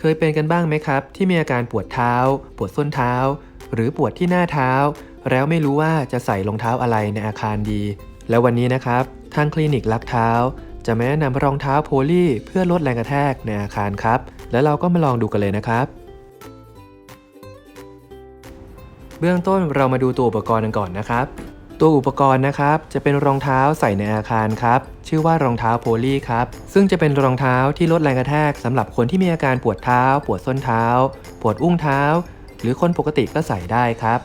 เคยเป็นกันบ้างไหมครับ ที่มีอาการปวดเท้า ปวดส้นเท้า หรือปวดที่หน้าเท้า แล้วไม่รู้ว่าจะใส่รองเท้าอะไรในอาคารดี แล้ววันนี้นะครับ ทางคลินิกลักเท้า จะมาแนะนำรองเท้าโพลีเพื่อลดแรงกระแทกในอาคารครับ แล้วเราก็มาลองดูกันเลยนะครับ เบื้องต้นเรามาดูตัวอุปกรณ์กันก่อนนะครับ ตัวอุปกรณ์นะครับ จะเป็นรองเท้าใส่ในอาคารครับ ชื่อว่ารองเท้าโพลีครับ ซึ่งจะเป็นรองเท้าที่ลดแรงกระแทกสำหรับคนที่มีอาการปวดเท้า ปวดส้นเท้า ปวดอุ้งเท้า หรือคนปกติก็ใส่ได้ครับ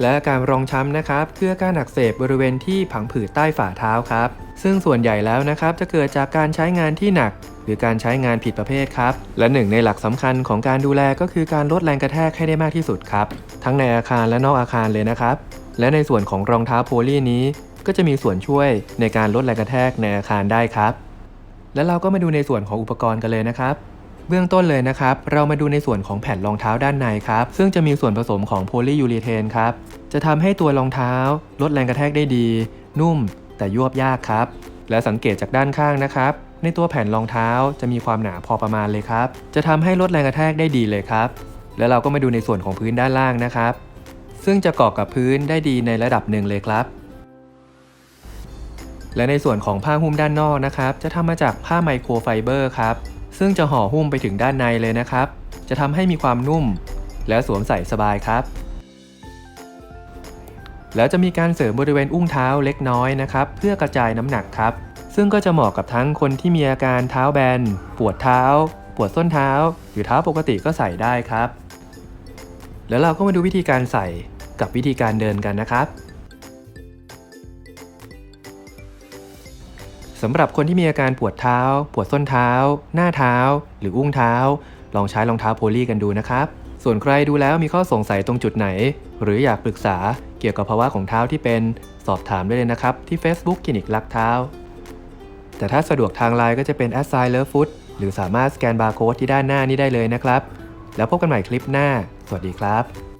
และอาการรองช้ำนะครับคืออาการอักเสบบริเวณที่ผังผืดใต้ฝ่าเท้าครับ ซึ่งส่วนใหญ่แล้วนะครับจะเกิดจากการใช้งานที่หนัก หรือการใช้งานผิดประเภทครับ และหนึ่งในหลักสำคัญของการดูแลก็คือการลดแรงกระแทกให้ได้มากที่สุดครับ ทั้งในอาคารและนอกอาคารเลยนะครับ และในส่วนของรองเท้าโพลีนี้ก็จะมีส่วนช่วยในการลดแรงกระแทกในอาคารได้ครับ แล้วเราก็มาดูในส่วนของอุปกรณ์กันเลยนะครับเบื้องต้นเลยนะครับ เรามาดูในส่วนของแผ่นรองเท้าด้านในครับ ซึ่งจะมีส่วนผสมของโพลียูรีเทนครับ จะทำให้ตัวรองเท้า ลดแรงกระแทกได้ดี นุ่ม แต่ยวบยากครับ และสังเกตจากด้านข้างนะครับ ในตัวแผ่นรองเท้าจะมีความหนาพอประมาณเลยครับ จะทำให้ลดแรงกระแทกได้ดีเลยครับ แล้วเราก็มาดูในส่วนของพื้นด้านล่างนะครับ ซึ่งจะเกาะกับพื้นได้ดีในระดับหนึ่งเลยครับ และในส่วนของผ้าหุ้มด้านนอกนะครับ จะทำมาจากผ้าไมโครไฟเบอร์ครับ ซึ่งจะห่อหุ้มไปถึงด้านในเลยนะครับ จะทำให้มีความนุ่ม และสวมใส่สบายครับแล้วจะมีการเสริมบริเวณอุ้งเท้าเล็กน้อยนะครับ เพื่อกระจายน้ำหนักครับ ซึ่งก็จะเหมาะกับทั้งคนที่มีอาการเท้าแบน ปวดเท้า ปวดส้นเท้า หรือเท้าปกติก็ใส่ได้ครับ แล้วเราก็มาดูวิธีการใส่ กับวิธีการเดินกันนะครับสำหรับคนที่มีอาการปวดเท้า ปวดส้นเท้า หน้าเท้า หรืออุ้งเท้า ลองใช้รองเท้าโพลีกันดูนะครับ ส่วนใครดูแล้วมีข้อสงสัยตรงจุดไหน หรืออยากปรึกษาเกี่ยวกับภาวะของเท้าที่เป็นสอบถามได้เลยนะครับ ที่ Facebook คลินิกลักเท้า แต่ถ้าสะดวกทางไลน์ก็จะเป็น a s s i l e f o o t หรือสามารถสแกนบาร์โค้ดที่ด้านหน้านี้ได้เลยนะครับ แล้วพบกันใหม่คลิปหน้า สวัสดีครับ